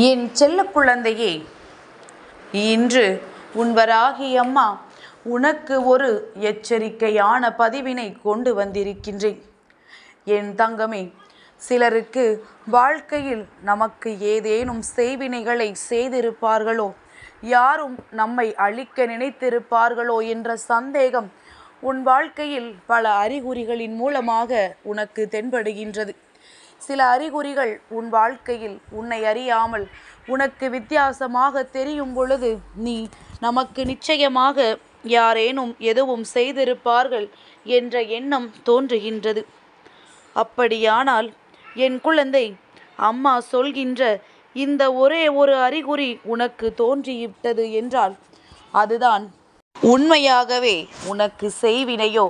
என் செல்ல குழந்தையே இன்று உன்வராகி அம்மா உனக்கு ஒரு எச்சரிக்கையான பதிவினை கொண்டு வந்திருக்கின்றேன். என் தங்கமே சிலருக்கு வாழ்க்கையில் நமக்கு ஏதேனும் செய்வினைகளை செய்திருப்பார்களோ யாரும் நம்மை அழிக்க நினைத்திருப்பார்களோ என்ற சந்தேகம் உன் வாழ்க்கையில் பல அறிகுறிகளின் மூலமாக உனக்கு தென்படுகின்றது. சில அறிகுறிகள் உன் வாழ்க்கையில் உன்னை அறியாமல் உனக்கு வித்தியாசமாக தெரியும் பொழுது நீ நமக்கு நிச்சயமாக யாரேனும் எதுவும் செய்திருப்பார்கள் என்ற எண்ணம் தோன்றுகின்றது. அப்படியானால் என் குழந்தை அம்மா சொல்கின்ற இந்த ஒரே ஒரு அறிகுறி உனக்கு தோன்றிவிட்டது என்றால் அதுதான் உண்மையாகவே உனக்கு செய்வினையோ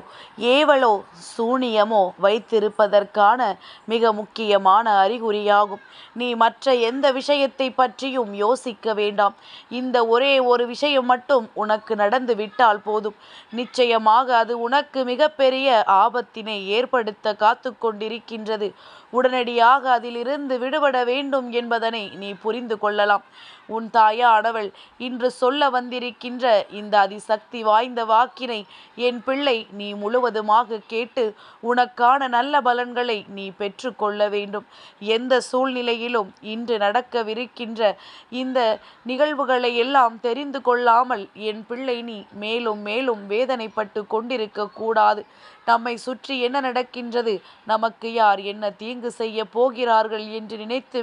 ஏவலோ சூனியமோ வைத்திருப்பதற்கான மிக முக்கியமான அறிகுறியாகும். நீ மற்ற எந்த விஷயத்தை பற்றியும் யோசிக்க வேண்டாம். இந்த ஒரே ஒரு விஷயம் மட்டும் உனக்கு நடந்து விட்டால் போதும். நிச்சயமாக அது உனக்கு மிகப்பெரிய ஆபத்தினை ஏற்படுத்த காத்து கொண்டிருக்கின்றது. உடனடியாக அதிலிருந்து விடுபட வேண்டும் என்பதனை நீ புரிந்து கொள்ளலாம். உன் தாயானவள் இன்று சொல்ல வந்திருக்கின்ற இந்த அதிசக்தி வாய்ந்த வாக்கினை என் பிள்ளை நீ முழுவதுமாக கேட்டு உனக்கான நல்ல பலன்களை நீ பெற்றுக்கொள்ள வேண்டும். எந்த சூழ்நிலையிலும் இன்று நடக்கவிருக்கின்ற இந்த நிகழ்வுகளை எல்லாம் தெரிந்து கொள்ளாமல் என் பிள்ளை நீ மேலும் மேலும் வேதனைப்பட்டு கொண்டிருக்க கூடாது. நம்மை சுற்றி என்ன நடக்கின்றது? நமக்கு யார் என்ன தீங்கு செய்ய போகிறார்கள் என்று நினைத்து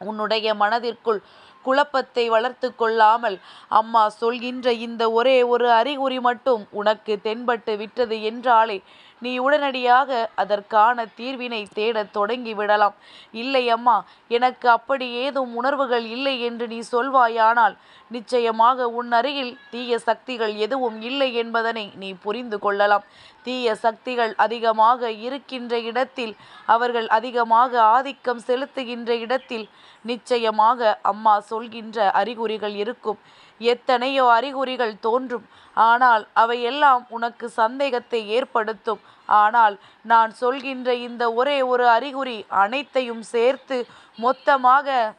உன்னுடைய மனதிற்குள் குழப்பத்தை வளர்த்து கொள்ளாமல் அம்மா சொல்கின்ற இந்த ஒரே ஒரு அறிகுறி மட்டும் உனக்கு தென்பட்டு விட்டது என்றாலே நீ உடனடியாக அதற்கான தீர்வினை தேடத் தொடங்கி விடலாம் இல்லை அம்மா எனக்கு அப்படி ஏதும் உணர்வுகள் இல்லை என்று நீ சொல்வாயானால் நிச்சயமாக உன் அருகில் தீய சக்திகள் எதுவும் இல்லை என்பதனை நீ புரிந்து கொள்ளலாம். தீய சக்திகள் அதிகமாக இருக்கின்ற இடத்தில் அவர்கள் அதிகமாக ஆதிக்கம் செலுத்துகின்ற இடத்தில் நிச்சயமாக அம்மா சொல்கின்ற அறிகுறிகள் இருக்கும். எத்தனையோ அறிகுறிகள் தோன்றும். ஆனால் அவையெல்லாம் உனக்கு சந்தேகத்தை ஏற்படுத்தும். ஆனால் நான் சொல்கின்ற இந்த ஒரே ஒரு அறிகுறி அனைத்தையும் சேர்த்து மொத்தமாக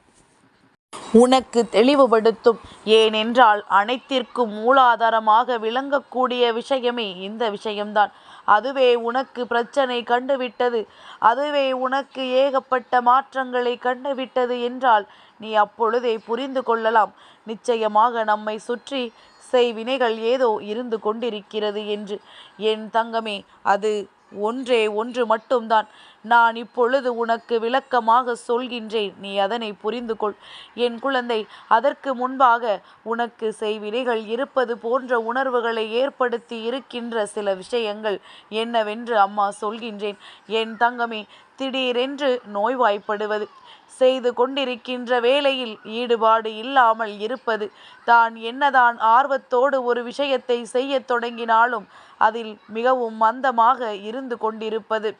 உனக்கு தெளிவுபடுத்தும். ஏனென்றால் அனைத்திற்கும் மூலாதாரமாக விளங்கக்கூடிய விஷயமே இந்த விஷயம்தான். அதுவே உனக்கு பிரச்சனை கண்டுவிட்டது. அதுவே உனக்கு ஏகப்பட்ட மாற்றங்களை கண்டுவிட்டது என்றால் நீ அப்பொழுதே புரிந்து கொள்ளலாம். நிச்சயமாக நம்மை சுற்றி செய்வினைகள் ஏதோ இருந்து கொண்டிருக்கிறது என்று. என் தங்கமே அது ஒன்றே ஒன்று மட்டும்தான். நான் இப்பொழுது உனக்கு விளக்கமாக சொல்கின்றேன். நீ அதனை புரிந்து கொள் என் குழந்தை அதற்கு முன்பாக உனக்கு செய்வினைகள் இருப்பது போன்ற உணர்வுகளை ஏற்படுத்தி இருக்கின்ற சில விஷயங்கள் என்னவென்று அம்மா சொல்கின்றேன். என் தங்கமே திடீரென்று நோய்வாய்ப்படுவது செய்து கொண்டிருக்கின்ற வேலையில் ஈடுபாடு இல்லாமல் இருப்பது தான் என்னதான் ஆர்வத்தோடு ஒரு விஷயத்தை செய்யத் தொடங்கினாலும் அதில் மிகவும் மந்தமாக இருந்து கொண்டிருப்பது.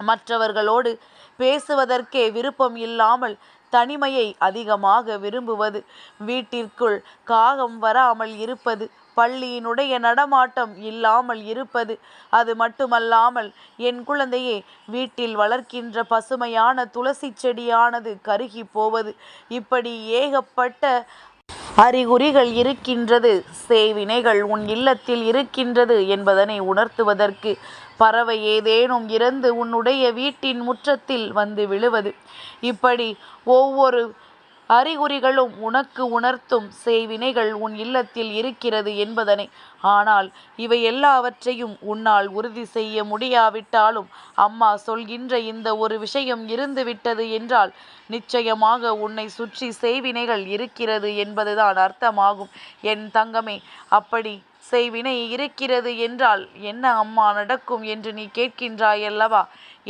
மற்றவர்களோடு பேசுவதற்கே விருப்பம் இல்லாமல் தனிமையை அதிகமாக விரும்புவது. வீட்டிற்குள் காகம் வராமல் இருப்பது பள்ளியினுடைய நடமாட்டம் இல்லாமல் இருப்பது அது மட்டுமல்லாமல் என் குழந்தையே வீட்டில் வளர்க்கின்ற பசுமையான துளசி செடியானது கருகி போவது. இப்படி ஏகப்பட்ட அறிகுறிகள் இருக்கின்றது. சேவினைகள் உன் இல்லத்தில் இருக்கின்றது என்பதனை உணர்த்துவதற்கு பறவை ஏதேனும் இறந்து உன்னுடைய வீட்டின் முற்றத்தில் வந்து விழுவது. இப்படி ஒவ்வொரு அறிகுறிகளும் உனக்கு உணர்த்தும் செய்வினைகள் உன் இல்லத்தில் இருக்கிறது என்பதனை. ஆனால் இவை எல்லாவற்றையும் உன்னால் உறுதி செய்ய முடியாவிட்டாலும் அம்மா சொல்கின்ற இந்த ஒரு விஷயம் இருந்துவிட்டது என்றால் நிச்சயமாக உன்னை சுற்றி செய்வினைகள் இருக்கிறது என்பதுதான் அர்த்தமாகும். என் தங்கமே அப்படி செய்வினை இருக்கிறது என்றால் என்ன அம்மா நடக்கும் என்று நீ கேட்கின்றாயல்லவா?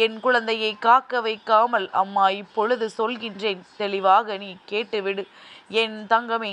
என் குழந்தையை காக்க வைக்காமல் அம்மா இப்பொழுது சொல்கின்றேன். தெளிவாக நீ கேட்டுவிடு. என் தங்கமே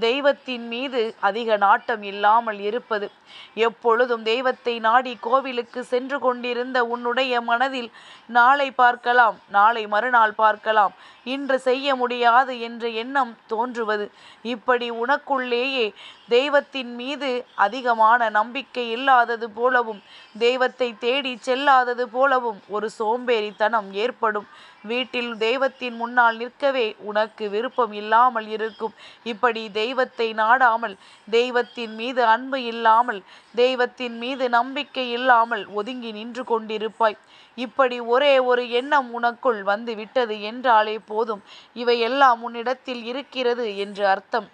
தெய்வத்தின் மீது அதிக நாட்டம் இல்லாமல் இருப்பது. எப்பொழுதும் தெய்வத்தை நாடி கோவிலுக்கு சென்று கொண்டிருந்த உன்னுடைய மனதில் நாளை பார்க்கலாம் நாளை மறுநாள் பார்க்கலாம். இன்று செய்ய முடியாது என்ற எண்ணம் தோன்றுவது. இப்படி உனக்குள்ளேயே தெய்வத்தின் மீது அதிகமான நம்பிக்கை இல்லாதது போலவும் தெய்வத்தை தேடி செல்லாதது போலவும் ஒரு சோம்பேறித்தனம் ஏற்படும். வீட்டில் தெய்வத்தின் முன்னால் நிற்கவே உனக்கு விருப்பம் இல்லாமல் இருக்கும். இப்படி தெய்வத்தை நாடாமல் தெய்வத்தின் மீது அன்பு இல்லாமல் தெய்வத்தின் மீது நம்பிக்கை இல்லாமல் ஒதுங்கி நின்று கொண்டிருப்பாய். இப்படி ஒரே ஒரு எண்ணம் உனக்குள் வந்து விட்டது என்றாலே போதும். இவையெல்லாம் உன்னிடத்தில் இருக்கிறது என்று அர்த்தம்.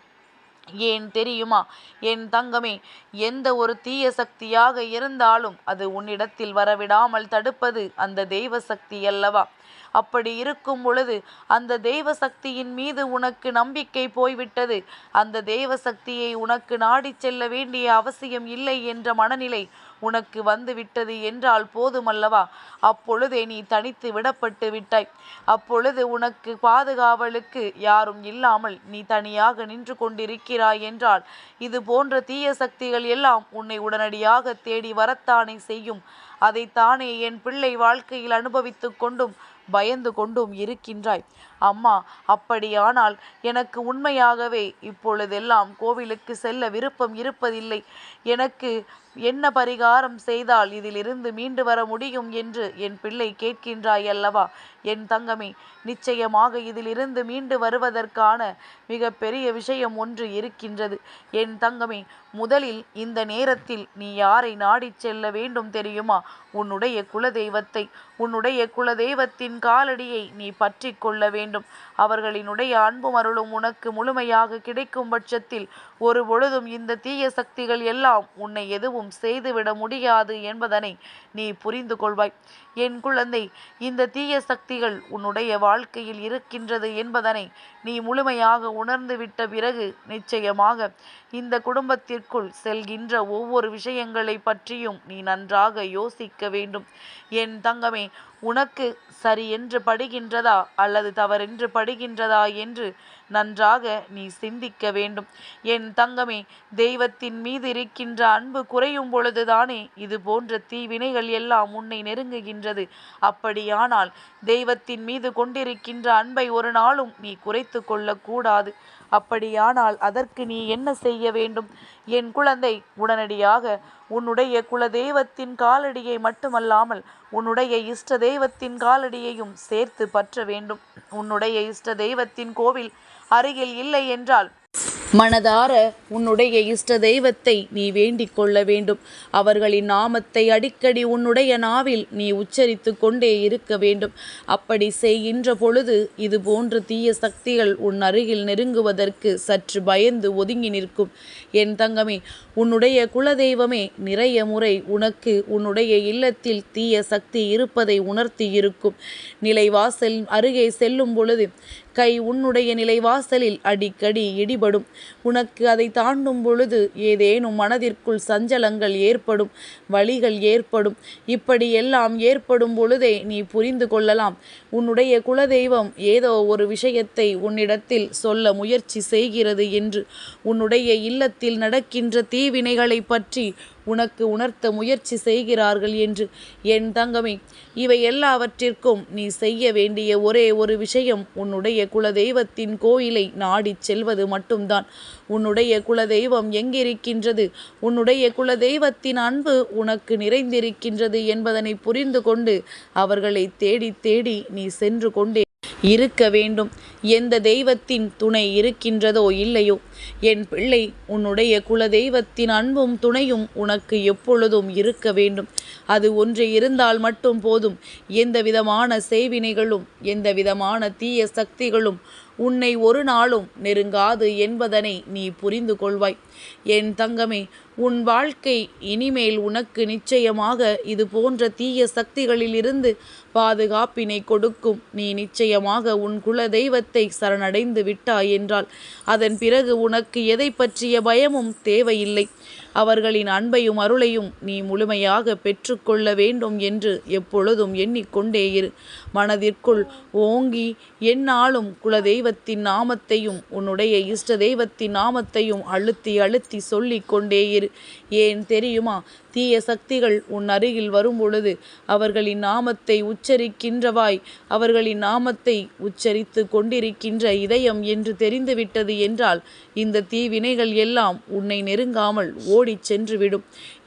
ஏன் தெரியுமா? என் தங்கமே எந்த ஒரு தீய சக்தியாக இருந்தாலும் அது உன்னிடத்தில் வரவிடாமல் தடுப்பது அந்த தெய்வ சக்தி அல்லவா? அப்படி இருக்கும் பொழுது அந்த தெய்வ சக்தியின் மீது உனக்கு நம்பிக்கை போய்விட்டது. அந்த தெய்வ சக்தியை உனக்கு நாடி செல்ல வேண்டிய அவசியம் இல்லை என்ற மனநிலை உனக்கு வந்து விட்டது என்றால் போதுமல்லவா? அப்பொழுதே நீ தனித்து விடப்பட்டு விட்டாய். அப்பொழுது உனக்கு பாதுகாவலுக்கு யாரும் இல்லாமல் நீ தனியாக நின்று கொண்டிருக்கிறாய் என்றால் இது போன்ற தீய சக்திகள் எல்லாம் உன்னை உடனடியாக தேடி வரத்தானே செய்யும். அதைத்தானே என் பிள்ளை வாழ்க்கையில் அனுபவித்து கொண்டும் பயந்து கொண்டும் இருக்கின்றாய். அம்மா அப்படியானால் எனக்கு உண்மையாகவே இப்பொழுதெல்லாம் கோவிலுக்கு செல்ல விருப்பம் இருப்பதில்லை. எனக்கு என்ன பரிகாரம் செய்தால் இதிலிருந்து மீண்டு வர முடியும் என்று என் பிள்ளை கேட்கின்றாய் அல்லவா? என் தங்கமே நிச்சயமாக இதிலிருந்து மீண்டு வருவதற்கான மிக பெரிய விஷயம் ஒன்று இருக்கின்றது. என் தங்கமே முதலில் இந்த நேரத்தில் நீ யாரை நாடிச் செல்ல வேண்டும் தெரியுமா? உன்னுடைய குலதெய்வத்தை உன்னுடைய குலதெய்வத்தின் காலடியை நீ பற்றி கொள்ள வேண்டும். வேண்டும். அவர்களினுடைய அன்பும் அருளும் உனக்கு முழுமையாக கிடைக்கும் பட்சத்தில் ஒரு பொழுதும் இந்த தீய சக்திகள் எல்லாம் உன்னை எதுவும் செய்துவிட முடியாது என்பதனை நீ புரிந்து கொள்வாய். என் குழந்தை இந்த தீய சக்திகள் உன்னுடைய வாழ்க்கையில் இருக்கின்றது என்பதனை நீ முழுமையாக உணர்ந்து விட்ட பிறகு நிச்சயமாக இந்த குடும்பத்திற்குள் செல்கின்ற ஒவ்வொரு விஷயங்களை பற்றியும் நீ நன்றாக யோசிக்க வேண்டும். என் தங்கமே உனக்கு சரி என்று படுகின்றதா அல்லது தவறென்று படுகின்றதா என்று நன்றாக நீ சிந்திக்க வேண்டும். என் தங்கமே தெய்வத்தின் மீது இருக்கின்ற அன்பு குறையும் பொழுதுதானே இது போன்ற தீவினைகள் எல்லாம் உன்னை நெருங்குகின்றது அப்படியானால் தெய்வத்தின் மீது கொண்டிருக்கின்ற அன்பை ஒரு நாளும் நீ குறைத்து கொள்ளக்கூடாது. அப்படியானால் அதற்கு நீ என்ன செய்ய வேண்டும்? என் குழந்தை உடனடியாக உன்னுடைய குல தெய்வத்தின் காலடியை மட்டுமல்லாமல் உன்னுடைய இஷ்ட தெய்வத்தின் காலடியையும் சேர்த்து பற்ற வேண்டும். உன்னுடைய இஷ்ட தெய்வத்தின் கோவில் அருகில் இல்லை என்றால் மனதார உன்னுடைய இஷ்ட தெய்வத்தை நீ வேண்டிக் கொள்ள வேண்டும். அவர்களின் நாமத்தை அடிக்கடி உன்னுடைய நாவில் நீ உச்சரித்து கொண்டே இருக்க வேண்டும். அப்படி செய்கின்ற பொழுது இது போன்ற தீய சக்திகள் உன் அருகில் நெருங்குவதற்கு சற்று பயந்து ஒதுங்கி நிற்கும். என் தங்கமே உன்னுடைய குலதெய்வமே நிறைய முறை உனக்கு உன்னுடைய இல்லத்தில் தீய சக்தி இருப்பதை உணர்த்தி இருக்கும். நிலைவாசல் அருகே செல்லும் பொழுது கை உன்னுடைய நிலைவாசலில் அடிக்கடி இடிபடும். உனக்கு அதை தாண்டும் பொழுது ஏதேனும் மனதிற்குள் சஞ்சலங்கள் ஏற்படும் வழிகள் ஏற்படும். இப்படியெல்லாம் ஏற்படும் பொழுதே நீ புரிந்து கொள்ளலாம். உன்னுடைய குலதெய்வம் ஏதோ ஒரு விஷயத்தை உன்னிடத்தில் சொல்ல முயற்சி செய்கிறது என்று உன்னுடைய இல்லத்தில் நடக்கின்ற தீவினைகளை பற்றி உனக்கு உணர்த்த முயற்சி செய்கிறார்கள் என்று என் தங்கமே. இவை எல்லாவற்றிற்கும் நீ செய்ய வேண்டிய ஒரே ஒரு விஷயம் உன்னுடைய குலதெய்வத்தின் கோயிலை நாடிச் செல்வது மட்டும்தான். உன்னுடைய குலதெய்வம் எங்கிருக்கின்றது? உன்னுடைய குலதெய்வத்தின் அன்பு உனக்கு நிறைந்திருக்கின்றது என்பதனை புரிந்து கொண்டு அவர்களை தேடி தேடி நீ சென்று கொண்டே இருக்க வேண்டும். எந்த தெய்வத்தின் துணை இருக்கின்றதோ இல்லையோ? என் பிள்ளை உன்னுடைய குல தெய்வத்தின் அன்பும் துணையும் உனக்கு எப்பொழுதும் இருக்க வேண்டும். அது ஒன்று இருந்தால் மட்டும் போதும். எந்த விதமான செய்வினைகளும் எந்த விதமான தீய சக்திகளும் உன்னை ஒரு நாளும் நெருங்காது என்பதனை நீ புரிந்து கொள்வாய். என் தங்கமே உன் வாழ்க்கை இனிமேல் உனக்கு நிச்சயமாக இது போன்ற தீய சக்திகளிலிருந்து பாதுகாப்பினை கொடுக்கும். நீ நிச்சயமாக உன் குல தெய்வத்தை சரணடைந்து விட்டாய் என்றால் அதன் பிறகு உனக்கு எதை பற்றிய பயமும் தேவையில்லை. அவர்களின் அன்பையும் அருளையும் நீ முழுமையாக பெற்றுக்கொள்ள வேண்டும் என்று எப்பொழுதும் எண்ணிக்கொண்டே இரு. மனதிற்குள் ஓங்கி எந்நாளும் குலதெய்வத்தின் நாமத்தையும் உன்னுடைய இஷ்ட தெய்வத்தின் நாமத்தையும் அழுத்தி அழுத்தி சொல்லிக் கொண்டே இரு. ஏன் தெரியுமா? தீய சக்திகள் உன் அருகில் வரும்பொழுது அவர்களின் நாமத்தை உச்சரிக்கின்றவாய் அவர்களின் நாமத்தை உச்சரித்து கொண்டிருக்கின்ற இதயம் என்று தெரிந்துவிட்டது என்றால் இந்த தீவினைகள் எல்லாம் உன்னை நெருங்காமல் ஓ ஓடிச் சென்றுவிடும்.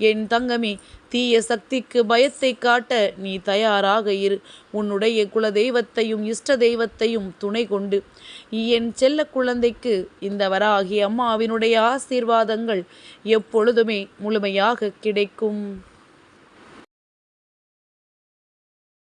என் தங்கமே தீய சக்திக்கு பயத்தை காட்ட நீ தயாராக இரு. உன்னுடைய குல தெய்வத்தையும் இஷ்ட தெய்வத்தையும் துணை கொண்டு. என் செல்ல குழந்தைக்கு இந்த வராகி அம்மாவினுடைய ஆசீர்வாதங்கள் எப்பொழுதுமே முழுமையாக கிடைக்கும்.